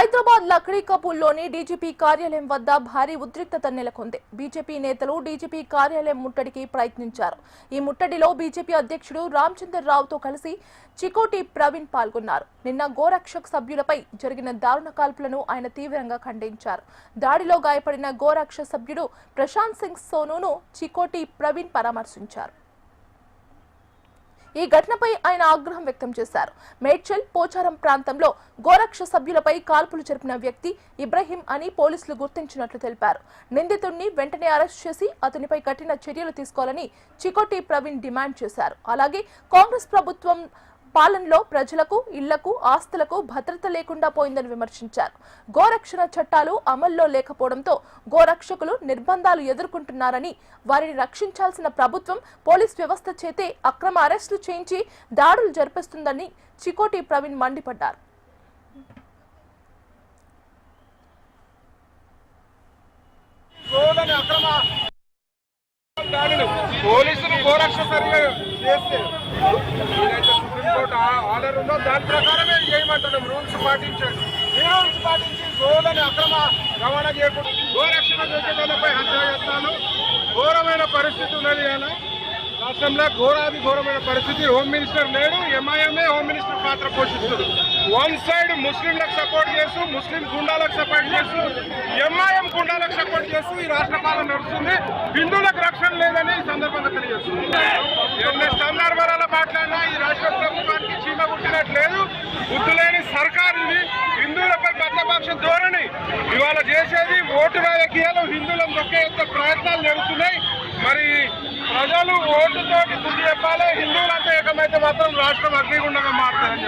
Hyderabad Lakdi కపూర్లోని DGP కార్యాలయం వద్ద భారీ ఉద్రిక్తత నెలకొంది. బీజేపీ నేతలు డీజీపీ కార్యాలయం ముట్టడికి ప్రయత్నించారు. ఈ ముట్టడిలో బీజేపీ అధ్యక్షుడు రామచందర్ రావుతో కలిసి చికోటి ప్రవీణ్ పాల్గొన్నారు. నిన్న గోరక్షక్ సభ్యులపై జరిగిన దారుణ కాల్పులను ఆయన తీవ్రంగా ఖండించారు. దాడిలో గాయపడిన గోరక్ష సభ్యుడు ప్రశాంత్ సింగ్ సోనూను చికోటి ప్రవీణ్ పరామర్శించారు. ఈ ఘటనపై ఆయన ఆగ్రహం వ్యక్తం చేశారు. మేడ్చల్ పోచారం ప్రాంతంలో గోరక్ష సభ్యులపై కాల్పులు జరిపిన వ్యక్తి ఇబ్రహీం అని పోలీసులు గుర్తించినట్లు తెలిపారు. నిందితుడిని వెంటనే అరెస్ట్ చేసి అతనిపై కఠిన చర్యలు తీసుకోవాలని చికోటి ప్రవీణ్ డిమాండ్ చేశారు. అలాగే కాంగ్రెస్ ప్రభుత్వం పాలనలో ప్రజలకు ఇళ్ళకు ఆస్తులకు భద్రత లేకుండా పోయిందని విమర్శించారు. గోరక్షణ చట్టాలు అమల్లో లేకపోవడంతో గోరక్షకులు నిర్బంధాలు ఎదుర్కొంటున్నారని వారిని రక్షించాల్సిన ప్రభుత్వం పోలీస్ వ్యవస్థ చేతే అక్రమ అరెస్టులు చేయించి దాడులు జరిపిస్తుందని చికోటి ప్రవీణ్ మండిపడ్డారు. పోలీసులు గోరక్ష సర్వే చేస్తే ఏదైతే ఆర్డర్ ఉందో దాని ప్రకారమే చేయమంటున్నాం. రూల్స్ పాటించండి. ఈ రూల్స్ పాటించి సోదని అక్రమ రవాణా చేయకుండా గోరక్షణ చేసేదానిపై హత్యాయత్నాలు ఘోరమైన పరిస్థితి ఉన్నది అలా రాష్ట్రంలో ఘోరాది ఘోరమైన పరిస్థితి. హోమ్ మినిస్టర్ లేడు ఎంఐఎంఏ హోమ్ మినిస్టర్ పాత్ర పోషిస్తుంది వన్ సైడ్ ముస్లింలకు సపోర్ట్ చేస్తూ ముస్లిం గుండాలకు సపోర్ట్ చేస్తూ ఎంఐఎం గుండాలకు సపోర్ట్ చేస్తూ ఈ రాష్ట్ర పాలన నడుస్తుంది. హిందువులకు రక్షణ లేదని ఈ సందర్భంగా తెలియజేస్తుంది ఎన్ని సందర్భాలలో మాట్లాడినా ఈ రాష్ట్ర ప్రభుత్వానికి చీమ బుద్ధి లేని సర్కార్ ఇది. హిందువులపై బద్దపక్ష ధోరణి. ఇవాళ చేసేది ఓటు రాజకీయాలు హిందువులను దొక్కే ప్రయత్నాలు జరుగుతున్నాయి మరి ప్రజలు ఓటుతోటి బుద్ధి చెప్పాలి. హిందువులంతా ఏకమైతే మాత్రం రాష్ట్రం అగ్నిగుండగా మారుతుంది.